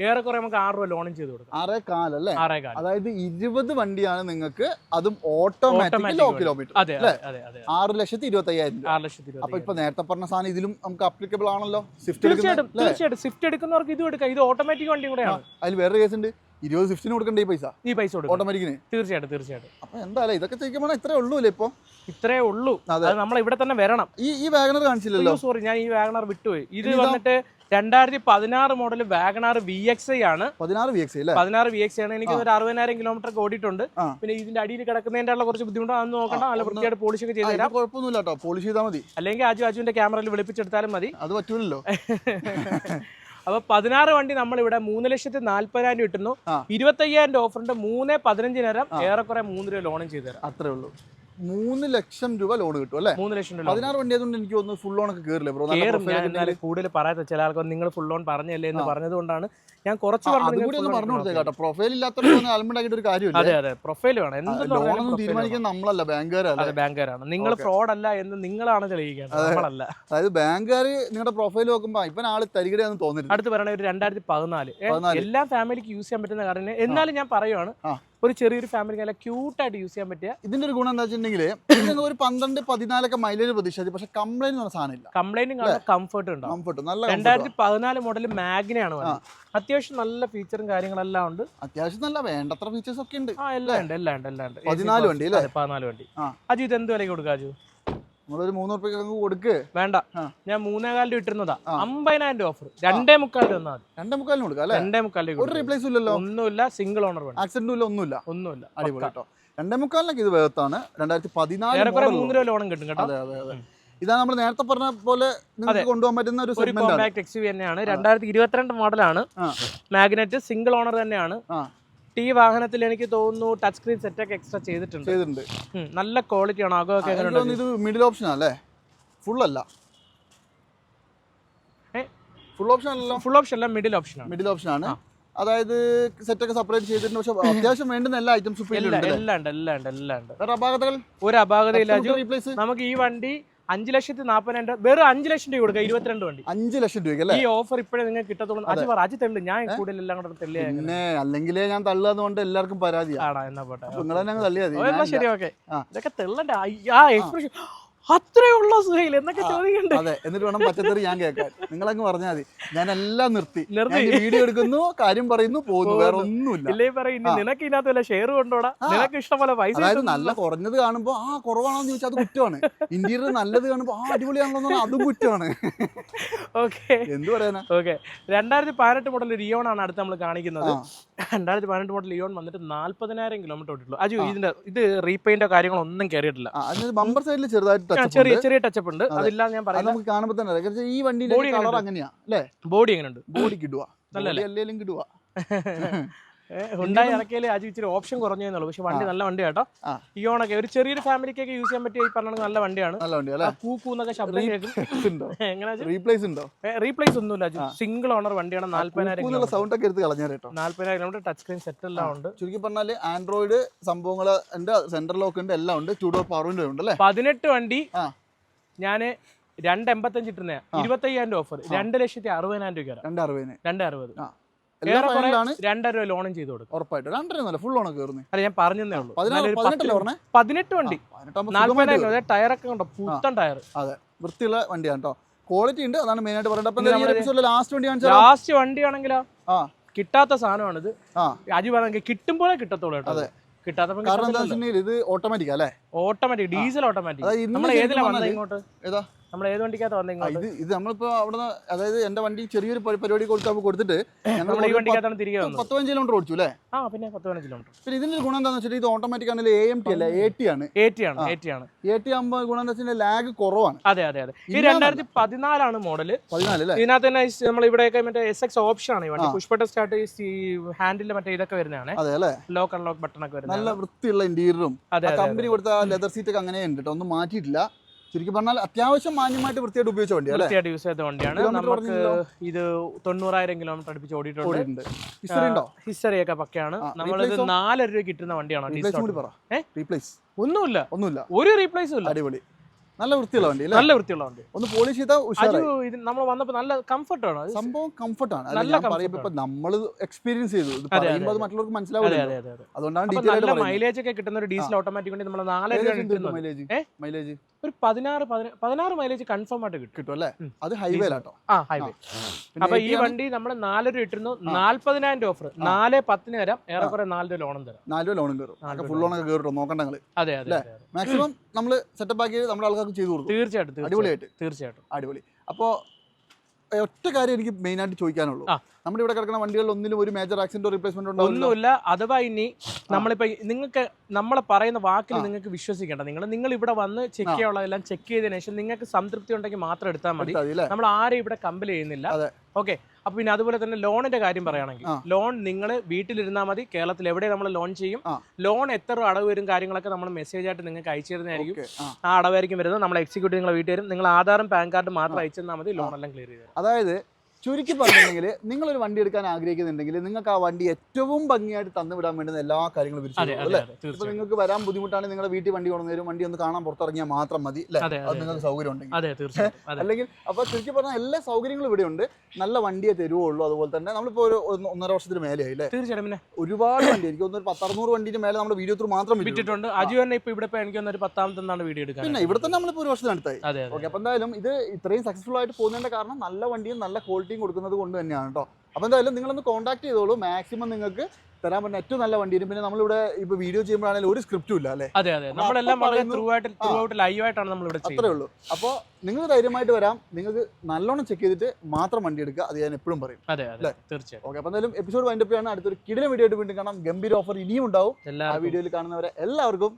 ഏറെക്കുറെ നമുക്ക് ആറ് രൂപ ലോണും ചെയ്ത് കൊടുക്കാം. ആറേ കാലല്ലേ ആറേകാൽ. അതായത് ഇരുപത് വണ്ടിയാണ് നിങ്ങൾക്ക് അതും ഓട്ടോമാറ്റിക് ലോ കിലോമീറ്റർ അതെ? അതെ അതെ ആറ് ലക്ഷത്തി ഇരുപത്തി അയ്യായിരം ആറ് ലക്ഷത്തി അപ്പൊ ഇപ്പൊ നേരത്തെ പറഞ്ഞ സാധനം ഇതിലും നമുക്ക് അപ്ലിക്കബിൾ ആണല്ലോ. സ്വിഫ്റ്റ് തീർച്ചയായിട്ടും തീർച്ചയായിട്ടും. സ്വിഫ്റ്റ് എടുക്കുന്നവർക്ക് ഇതും എടുക്കാം. ഇത് ഓട്ടോമാറ്റിക് വണ്ടി കൂടെയാണ്. അതിൽ വേറെ കേസ് ഉണ്ട്. ഇരുപത് സ്വിഫ്റ്റിന് കൊടുക്കണ്ടേ ഈ പൈസ? ഈ പൈസ കൊടുക്കും ഓട്ടോമാറ്റിക്കിന് തീർച്ചയായിട്ടും തീർച്ചയായിട്ടും. അപ്പൊ എന്തായാലും ഇതൊക്കെ ചോദിക്കുമ്പോൾ ഇത്രേ ഉള്ളൂ അല്ലേ ഇപ്പൊ? ഇത്രേ ഉള്ളൂ. അതെ. നമ്മൾ ഇവിടെ തന്നെ വരണം. ഈ ഈ വാഗണർ കാണിച്ചില്ലല്ലോ? സോറി ഞാൻ ഈ വാഗണർ വിട്ടുപോയി. ഇത് വന്നിട്ട് രണ്ടായിരത്തി പതിനാറ് model Wagon R V X I ആണ്. പതിനാറ് വി എക്സ് ഐ പതിനാറ് വി എക്സ് ആണ്. എനിക്ക് ഒരു അറുപതിനായിരം കിലോമീറ്റർ ഒക്കെ ഓടിയിട്ടുണ്ട്. പിന്നെ ഇതിന്റെ അടിയിൽ കിടക്കുന്നതിന്റെ ഉള്ള കുറച്ച് ബുദ്ധിമുട്ട് അതൊന്നും നോക്കണ്ട. നല്ല വൃത്തിയായിട്ട് പോളിഷ് ഒക്കെ ചെയ്ത് തരാം. കുഴപ്പമൊന്നുമില്ല കേട്ടോ പോളിഷ് ചെയ്താൽ മതി. അല്ലെങ്കിൽ അജു അജുവിന്റെ ക്യാമറയിൽ വിളിപ്പിച്ചെടുത്താലും മതി. അത് പറ്റൂലല്ലോ. <laughs> അപ്പൊ പതിനാറ് വണ്ടി നമ്മൾ ഇവിടെ മൂന്ന് ലക്ഷത്തി നാല്പതിനായിരം കിട്ടുന്നു. ഇരുപത്തയ്യായിരം രൂപ ഓഫറിന്റെ മൂന്ന് പതിനഞ്ചിനേരം ഏറെക്കുറെ മൂന്ന് രൂപ ലോണും ചെയ്തു തരാം. അത്രേ ഉള്ളൂ. മൂന്ന് ലക്ഷം രൂപ ലോൺ കിട്ടും അല്ലേ? മൂന്ന് ലക്ഷം രൂപ. പതിനാറ് വണ്ടി ആയതുകൊണ്ട് എനിക്ക് ഒന്ന് ഫുൾ ലോൺ ഒക്കെ കയറില്ലേ ബ്രോ ഞാൻ കൂടുതൽ പറയാത്ത ചില ആൾക്കാർ നിങ്ങൾ ഫുൾ ലോൺ പറഞ്ഞല്ലേ എന്ന്. പറഞ്ഞതുകൊണ്ടാണ് ഞാൻ കുറച്ച് പറഞ്ഞു പറഞ്ഞു കൊടുത്തേ കൊടുക്കണം. കേട്ടോ. പ്രൊഫൈൽ ഇല്ലാത്തവർക്ക് ആൽമണ്ടാക്കിയിട്ട് ഒരു കാര്യമില്ല. അതെ അതെ. പ്രൊഫൈൽ വേണം. എന്തെന്ന്. തീരുമാനിക്കാൻ നമ്മളല്ല ബാങ്കുകാരല്ല അതെ ബാങ്കുകാരാണ് നിങ്ങൾ ഫ്രോഡ് അല്ല എന്ന് നിങ്ങളാണ് തെളിയിക്കുന്നത് നമ്മളല്ല. അതായത് ബാങ്കുകാർ നിങ്ങളുടെ പ്രൊഫൈൽ നോക്കുമ്പോൾ ഇവൻ ആൾ തരികടയാന്ന് തോന്നുന്നു അടുത്ത് പറയണ ഒരു രണ്ടായിരത്തി പതിനാല്. എല്ലാ ഫാമിലിക്ക് യൂസ് ചെയ്യാൻ പറ്റുന്ന കാരണം എന്നാലും ഞാൻ പറയുവാണ്. ഒരു ചെറിയൊരു ഫാമിലി നല്ല ക്യൂട്ടായിട്ട് യൂസ് ചെയ്യാൻ പറ്റിയ ഇതിന്റെ ഒരു ഗുണം എന്താ വെച്ചിട്ടുണ്ടെങ്കിൽ <coughs> ഒരു പന്ത്രണ്ട് പതിനാലൊക്കെ മൈലേജ് പ്രതീക്ഷിച്ചത് പക്ഷെ കംപ്ലൈന്റ് പറഞ്ഞ സാധനമില്ല. കംപ്ലൈന്റും കംഫർട്ട് ഉണ്ടാവും കംഫർട്ട് നല്ല രണ്ടായിരത്തി പതിനാല് മോഡൽ മാഗ്നയാണ് അത്യാവശ്യം നല്ല ഫീച്ചറും കാര്യങ്ങളെല്ലാം ഉണ്ട്. അത്യാവശ്യം നല്ല വേണ്ടത്ര ഫീച്ചേഴ്സ് ഒക്കെ ഉണ്ട്. ആ എല്ലാം ഉണ്ട് എല്ലാം ഉണ്ട് എല്ലാം ഉണ്ട്. പതിനാല് വണ്ടി പതിനാല് വണ്ടി. അജു ഇത് എന്ത് വിലയ്ക്ക് കൊടുക്കുക അജു? നമ്മളൊരു മൂന്ന് ഉറുപ്പിക്ക് കൊടുക്ക്. വേണ്ട. ഞാൻ മൂന്നേകാലിൽ ഇട്ടിരുന്നതാ. അമ്പതിനായിരം രൂപ ഓഫർ രണ്ടേ മുക്കാലിൽ വന്നാൽ മതി. രണ്ടേ മുക്കാലിന് കൊടുക്കാം അല്ലേ? രണ്ടേ മുക്കാലിൽ ഒരു റീപ്ലേസ് ഇല്ലല്ലോ? ഒന്നുമില്ല സിംഗിൾ ഓണർ വേണം. ആക്സിഡന്റ് ഇല്ല ഒന്നുമില്ല. ഒന്നുമില്ല. അടിപൊളി. കേട്ടോ. രണ്ടേ മുക്കാലിനൊക്കെ ഇത് വേഗത്താണ് രണ്ടായിരത്തി പതിനാല് മൂന്ന് രൂപ ലോണം കിട്ടും കേട്ടോ. അതെ അതെ അതെ. ഇതാണ് നമ്മൾ നേരത്തെ പറഞ്ഞ പോലെ നിങ്ങൾക്ക് കൊണ്ടുപോകാൻ പറ്റുന്ന ഒരു സെഗ്മെന്റ് തന്നെയാണ്. രണ്ടായിരത്തി ഇരുപത്തിരണ്ട് മോഡലാണ്. മാഗ്നറ്റ് സിംഗിൾ ഓണർ തന്നെയാണ്. ടി വാഹനത്തിൽ എനിക്ക് തോന്നുന്നു ടച്ച് സ്ക്രീൻ സെറ്റ് ഒക്കെ എക്സ്ട്രാ ചെയ്തിട്ടുണ്ട്. ചെയ്തിട്ടുണ്ട്. നല്ല ക്വാളിറ്റി ആണ്. അകമൊക്കെ ഒക്കെ എങ്ങനെയുണ്ട് ഇത് മിഡിൽ ഓപ്ഷൻ അല്ലേ? ഫുൾ അല്ല? ഫുൾ ഓപ്ഷൻ അല്ലല്ലോ? ഫുൾ ഓപ്ഷൻ അല്ല മിഡിൽ ഓപ്ഷൻ മിഡിൽ ഓപ്ഷൻ ആണ്. അതായത് സെറ്റൊക്കെ സെപ്പറേറ്റ് ചെയ്തിട്ടുണ്ട്. പക്ഷെ അത്യാവശ്യം വേണ്ടുന്ന എല്ലാ ഐറ്റംസും എല്ലാം ഉണ്ട് എല്ലാം ഉണ്ട് എല്ലാം ഉണ്ട്. വേറെ അപാകതകൾ? ഒരു അപാകതയില്ല ഇല്ല നമുക്ക് ഈ വണ്ടി അഞ്ച് ലക്ഷത്തി നാപ്പതിനായിരം രൂപ വെറും അഞ്ച് ലക്ഷം രൂപ കൊടുക്കുക ഇരുപത്തിരണ്ട് വണ്ടി. അഞ്ച് ലക്ഷം രൂപ ഈ ഓഫർ ഇപ്പോഴേ നിങ്ങൾക്ക് കിട്ടത്തുള്ളൂ. അജു പറ അജു തെള്ളു. ഞാൻ കൂടുതൽ എല്ലാം കൂടെ തെള്ളിയ പിന്നെ അല്ലെങ്കിലേ ഞാൻ തള്ളുകൊണ്ട് എല്ലാവർക്കും പരാതിയാണ് ആടാ എന്നാ പോട്ടെ. നിങ്ങൾ തള്ളിയാ ശരി ഓക്കെ. ഇതൊക്കെ തെള്ളണ്ട. അയ്യാ ആ എക്സ്പ്രഷൻ അത്രേ ഉള്ള സുഹൈൽ എന്നൊക്കെ ചോദിക്കണ്ടേ? അതെ എന്നിട്ട് വേണം പച്ചക്കറി ഞാൻ കേൾക്കാൻ. നിങ്ങളങ്ങ് പറഞ്ഞാൽ മതി. ഞാൻ എല്ലാം നിർത്തി വീഡിയോ എടുക്കുന്നു കാര്യം പറയുന്നു പോകുന്നു. വേറെ ഒന്നുമില്ല. ഇല്ലേ പറയും നിനക്ക് ഇതിനകത്ത് വല്ല ഷെയർ കൊണ്ടോടാ നിനക്ക് ഇഷ്ടം പോലെ പൈസ അതായത് നല്ല കുറഞ്ഞത് കാണുമ്പോൾ ആ കുറവാണോന്ന് ചോദിച്ചാൽ അത് കുറ്റമാണ്. ഇന്റീരിയർ നല്ലത് കാണുമ്പോൾ ആ അടിപൊളിയാണല്ലോ അത് കുറ്റമാണ്. ഓക്കെ. എന്ത് പറയാനാ? ഓക്കെ. രണ്ടായിരത്തി പതിനെട്ട് മോഡൽ ലിയോൺ ആണ് അടുത്ത് നമ്മൾ കാണിക്കുന്നത്. രണ്ടായിരത്തി പതിനെട്ട് മോഡൽ ലിയോൺ വന്നിട്ട് നാല്പതിനായിരം കിലോമീറ്റർ ഓടിയിട്ടുള്ളൂ. അജു ഇതിന്റെ ഇത് റീപെയിന്റോ കാര്യങ്ങളോ ഒന്നും കയറിയിട്ടില്ല ബമ്പർ സൈഡിൽ ചെറുതായിട്ട് ചെറിയ ചെറിയ ടച്ചപ്പ് ഉണ്ട്. അതില്ലാതെ ഞാൻ പറയാം നമുക്ക് കാണുമ്പോൾ തന്നെ. ഈ വണ്ടിയുടെ കളർ അങ്ങനെയാ അല്ലേ? ബോഡി എങ്ങനെയുണ്ട് ബോഡി കിടുക നല്ലതല്ലേ? അല്ലെങ്കിലും കിടുക <laughs> ഉണ്ടായി ഇറക്കിയാൽ അജി ഇച്ചിരി ഓപ്ഷൻ കുറഞ്ഞേന്നുള്ളൂ പക്ഷെ വണ്ടി നല്ല വണ്ടി കേട്ടോ ഈ ഇയോണൊക്കെ ഒരു ചെറിയൊരു ഫാമിലിക്കൊക്കെ യൂസ് ചെയ്യാൻ പറ്റിയ ഈ പറഞ്ഞ നല്ല വണ്ടിയാണ്. നല്ല വണ്ടി അല്ലേ? ആ കൂ കൂന്നൊക്കെ ശബ്ദം കേൾക്കും. <laughs> എങ്ങനെ റീപ്ലേസ് ഉണ്ടോ? റീപ്ലേസ് ഒന്നുമില്ല അജി സിംഗിൾ ഓണർ വണ്ടിയാണ്. നാല്പതിനായിരം എന്നുള്ള സൗണ്ട് ഒക്കെ എടുത്ത് കളഞ്ഞാൽ കേട്ടോ. നാല്പതിനായിരം കിലോമീറ്റർ ടച്ച് സ്ക്രീൻ സെറ്റ് എല്ലാം ഉണ്ട്. ചുരുക്കി പറഞ്ഞാൽ ആൻഡ്രോയിഡ് സംഭവങ്ങൾ ഉണ്ട് സെന്റർ ലോക്ക് ഉണ്ട് എല്ലാം ഉണ്ട് ടു ഡോർ പവർ ഉണ്ട് അല്ലേ? പതിനെട്ട് വണ്ടി ഞാൻ ഞാൻ രണ്ട് എൺപത്തഞ്ച് ഇട്ടുന്ന ഇരുപത്തയ്യായിരം രൂപ ഓഫർ രണ്ട് ലക്ഷത്തി അറുപതിനായിരം രൂപ രണ്ട് അറുപതിന്. രണ്ട് അറുപത്. രണ്ടര രൂപ ലോണും ചെയ്ത് കൊടുക്കും. ഉറപ്പായിട്ട്. രണ്ടര നല്ല ഫുൾ ഓണൊക്കെ കയറുന്നത് അല്ല ഞാൻ പറഞ്ഞതേ ഉള്ളൂ. പറഞ്ഞേ? പതിനെട്ട് വണ്ടി. ടയറൊക്കെ ഉണ്ടോ പുത്തൻ ടയർ അതെ. വൃത്തിയുള്ള വണ്ടിയാണ് കേട്ടോ ക്വാളിറ്റി ഉണ്ട് അതാണ് മെയിൻ ആയിട്ട് പറയുന്നത് ലാസ്റ്റ് വണ്ടി ലാസ്റ്റ് വണ്ടിയാണെങ്കിലോ ആ. കിട്ടാത്ത സാധനമാണിത്. അജി പറഞ്ഞെങ്കിൽ കിട്ടുമ്പോഴേ കിട്ടത്തുള്ളൂ കേട്ടോ അതെ. കിട്ടാത്തപ്പോൾ കാരണം എന്താ ഇത് ഓട്ടോമാറ്റിക് അല്ലേ? ഓട്ടോമാറ്റിക് ഡീസൽ ഓട്ടോമാറ്റിക് നമ്മൾ ഏതിലാണ് ഏതിലാ വന്നത് ഇങ്ങോട്ട്? ഏതാ? നമ്മൾ ഏത് വണ്ടിക്കകത്ത് വന്നത് ഇത് ഇത് നമ്മളിപ്പോ അവിടെ അതായത് എന്റെ വണ്ടി ചെറിയൊരു പരി- പരിപാടി കൊടുക്കാൻ കൊടുത്തിട്ട് ഞങ്ങൾ ഈ വണ്ടിക്കകത്താണ് തിരികെ വന്നത്. പത്ത് പതിനഞ്ച് കിലോമീറ്റർ ഓടിച്ചു അല്ലേ? ആ പിന്നെ പത്ത് പതിനഞ്ച് കിലോമീറ്റർ പിന്നെ ഇതിന്റെ ഗുണം എന്താണെന്ന് വെച്ചാൽ ഇത് ഓട്ടോമാറ്റിക് ആണ് എ എം ടി അല്ല? എ ടി ആണ്. എ ടി ആണ് എ ടി ആണ്. എ ടി ആകുമ്പോൾ ഗുണം എന്താ വെച്ചാൽ ലാഗ് കുറവാണ്. അതെ അതെ അതെ. ഈ. രണ്ടായിരത്തി പതിനാലാണ് അല്ലേ? ഇതിനകത്ത് തന്നെ നമ്മൾ ഇവിടെയൊക്കെ മറ്റേ എസ് എക്സ് ഓപ്ഷൻ ആണ് ഈ വണ്ടി. പുഷ്പട്ട സ്റ്റാർട്ട് ഈ ഹാൻഡിൽ മറ്റേ ഇതൊക്കെ വരുന്നതാണ്. ലോക്ക് അൺലോക്ക് ബട്ടൺ ഒക്കെ വരുന്നത് നല്ല വൃത്തിയുള്ള ഇന്റീരിയറും അതെ അതെ കമ്പനി കൊടുത്ത ലെതർ സീറ്റ് ഒക്കെ അങ്ങനെ ഉണ്ട് കേട്ടോ ഒന്നും മാറ്റിയിട്ടില്ല. ചുരുക്കി പറഞ്ഞാൽ അത്യാവശ്യം മാന്യമായിട്ട് വൃത്തിയായിട്ട് ഉപയോഗിച്ച വണ്ടി വൃത്തിയായിട്ട് യൂസ് ചെയ്ത വണ്ടിയാണ്. നമുക്ക് ഇത് തൊണ്ണൂറായിരം കിലോമീറ്റർ അടുപ്പിച്ച് ഓടിയിട്ടുണ്ട്. ഹിസ്റ്ററി ഉണ്ടോ? ഹിസ്റ്ററി ഒക്കെ പക്കയാണ്. നമ്മളിത് നാലര രൂപ കിട്ടുന്ന വണ്ടിയാണ് ഒന്നുമില്ല. ഒന്നുമില്ല. ഒരു റീപ്ലേസും ഇല്ല. അടിപൊളി. നല്ല വൃത്തിയുള്ള വണ്ടി നല്ല വൃത്തിയുള്ള വണ്ടി. ഒന്ന് പോളിഷ് ചെയ്താൽ ഇത് നമ്മൾ വന്നപ്പോ നല്ല കംഫർട്ടാണ് സംഭവം കംഫർട്ടാണ് നല്ല comfort പറയുമ്പോൾ ഇപ്പൊ നമ്മൾ എക്സ്പീരിയൻസ് ചെയ്തു. ഇത് പറയുമ്പോൾ അത്. മറ്റുള്ളവർക്ക് മനസ്സിലാവില്ല അതെ അതെ അതെ അതുകൊണ്ടാണ് മൈലേജ് ഒക്കെ കിട്ടുന്ന ഒരു ഡീസൽ ഓട്ടോമാറ്റിക് വണ്ടി നമ്മൾ നാലര മൈലേജ്? മൈലേജ് ഒരു പതിനാറ് പതിന- പതിനാറ് മൈലേജ് കൺഫേം ആയിട്ട് കിട്ടും. കിട്ടും അല്ലേ? അത് ഹൈവേ ആട്ടോ ആ ഹൈവേ അപ്പൊ ഈ വണ്ടി നമ്മൾ നാലര ഇട്ടിരുന്നു. നാല്പതിനായിരം രൂപ ഓഫർ നാല് പത്തിന് തരാം. ഏറെക്കുറെ നാല് രൂപ ലോണും തരാം. നാല് രൂപ ലോണും കയറും ഫുൾ ലോണൊക്കെ കയറും നോക്കണ്ട അതെ അതെ. മാക്സിമം നമ്മൾ സെറ്റപ്പ് ആക്കി നമ്മുടെ ആൾക്കാർക്ക് ചെയ്തു കൊടുക്കും. തീർച്ചയായിട്ടും അടിപൊളിയായിട്ട്. തീർച്ചയായിട്ടും. അടിപൊളി. അപ്പോൾ ഒറ്റ കാര്യം എനിക്ക് മെയിനായിട്ട് ചോദിക്കാനുള്ളൂ. നമ്മുടെ ഇവിടെ കിടക്കുന്ന വണ്ടികളിൽ ഒന്നിലും ഒരു മേജർ ആക്സിഡന്റ് റീപ്ലേസ്മെന്റ് ഉണ്ടാവില്ല. ഒന്നുമില്ല. അഥവാ ഇനി നമ്മളിപ്പോ നിങ്ങൾക്ക് നമ്മളെ പറയുന്ന വാക്കിൽ നിങ്ങൾക്ക് വിശ്വസിക്കേണ്ട. നിങ്ങൾ നിങ്ങൾ ഇവിടെ വന്ന് ചെക്ക് ചെയ്യാനുള്ളതെല്ലാം ചെക്ക് ചെയ്തതിനു ശേഷം നിങ്ങൾക്ക് സംതൃപ്തി ഉണ്ടെങ്കിൽ മാത്രം എടുത്താൽ മതി. നമ്മൾ ആരെയും ഇവിടെ കമ്പൽ ചെയ്യുന്നില്ല. ഓക്കെ അപ്പൊ പിന്നെ അതുപോലെ തന്നെ ലോണിന്റെ കാര്യം പറയുകയാണെങ്കിൽ ലോൺ നിങ്ങൾ വീട്ടിലിരുന്നാൽ മതി. കേരളത്തിൽ എവിടെ നമ്മൾ ലോൺ ചെയ്യും. ലോൺ എത്ര അടവ് വരും കാര്യങ്ങളൊക്കെ നമ്മൾ മെസ്സേജ് ആയിട്ട് നിങ്ങൾക്ക് അയച്ചു തരുന്നതായിരിക്കും. ആ. ആ അടവായിരിക്കും വരുന്നത്. നമ്മൾ എക്സിക്യൂട്ടീവ് നിങ്ങളെ വീട്ടിൽ വരും. നിങ്ങൾ ആധാറും പാൻ കാർഡും മാത്രം അയച്ചു തന്നാൽ മതി. ലോൺ എല്ലാം ക്ലിയർ ചെയ്ത് അതായത് ചുരുക്കി പറഞ്ഞിട്ടുണ്ടെങ്കിൽ നിങ്ങളൊരു വണ്ടി എടുക്കാൻ ആഗ്രഹിക്കുന്നുണ്ടെങ്കിൽ നിങ്ങൾക്ക് ആ വണ്ടി ഏറ്റവും ഭംഗിയായിട്ട് തന്നു വിടാൻ വേണ്ടുന്ന എല്ലാ കാര്യങ്ങളും അല്ലേ? ഇപ്പൊ നിങ്ങൾക്ക് വരാൻ ബുദ്ധിമുട്ടാണ് നിങ്ങളുടെ വീട്ടിൽ വണ്ടി കൊണ്ടു തരും വണ്ടി ഒന്ന് കാണാൻ പുറത്തിറങ്ങിയാൽ മാത്രം മതി അല്ലേ? അതെ നിങ്ങൾക്ക് സൗകര്യം ഉണ്ടെങ്കിൽ. അല്ലെങ്കിൽ അപ്പൊ ചുരുക്കി പറഞ്ഞാൽ എല്ലാ സൗകര്യങ്ങളും ഇവിടെ ഉണ്ട്. നല്ല വണ്ടിയെ തരുവുള്ളൂ. അതുപോലെ തന്നെ നമ്മളിപ്പോ ഒരു ഒന്നര വർഷത്തിന് മേലെയായി അല്ലേ? തീർച്ചയായും ഒരുപാട് വണ്ടി എനിക്ക് ഒന്നൊരു ഒരു പത്തറുന്നൂറ് വണ്ടിന്റെ മേലെ നമ്മുടെ വീഡിയോ ത്രൂ മാത്രം വിറ്റിട്ടുണ്ട്. വിറ്റിട്ടുണ്ട് അജു തന്നെ ഇപ്പൊ ഇവിടെ എനിക്ക് ഒരു പത്താമത്തെ എന്നാണ് വീഡിയോ എടുക്കാൻ. പിന്നെ ഇവിടെ തന്നെ നമ്മളിപ്പോ ഒരു വർഷത്തിനടുത്തായി ഓക്കെ അപ്പൊ എന്തായാലും ഇത് ഇത്രയും സക്സസ്ഫുൾ ആയിട്ട് പോകുന്നതിന്റെ കാരണം നല്ല വണ്ടിയും നല്ല ക്വാളിറ്റിയും കൊടുക്കുന്നത് കൊണ്ട് തന്നെയാണ് കേട്ടോ അപ്പോൾ എന്തായാലും നിങ്ങളൊന്ന് കോൺടാക്ട് ചെയ്തോളൂ. മാക്സിമം നിങ്ങൾക്ക് തരാൻ പറ്റുന്ന ഏറ്റവും നല്ല വണ്ടിയും പിന്നെ നമ്മളിവിടെ ഇപ്പൊ വീഡിയോ ചെയ്യുമ്പോഴാണെങ്കിലും ഒരു സ്ക്രിപ്റ്റും ഇല്ല അല്ലേ? അതെ അതെ. നമ്മളെല്ലാം ലൈവ് ആയിട്ടാണ് നമ്മൾ ഇവിടെ അത്രേ ഉള്ളൂ. അപ്പോൾ നിങ്ങൾ ധൈര്യമായിട്ട് വരാം. നിങ്ങൾക്ക് നല്ലോണം ചെക്ക് ചെയ്തിട്ട് മാത്രം വണ്ടി എടുക്കുക. അത് ഞാൻ എപ്പോഴും പറയും. അതെ അതെ. തീർച്ചയായും ഓക്കെ അപ്പോൾ എന്തായാലും എപ്പിസോഡ് വൈൻഡപ്പ് ചെയ്യാണ് അടുത്തൊരു കിടിലൻ വീഡിയോ ആയിട്ട് വീണ്ടും കാണാം. ഗംഭീര ഓഫർ ഇനിയും ഉണ്ടാവും. ആ വീഡിയോയിൽ കാണുന്നവരെ എല്ലാവർക്കും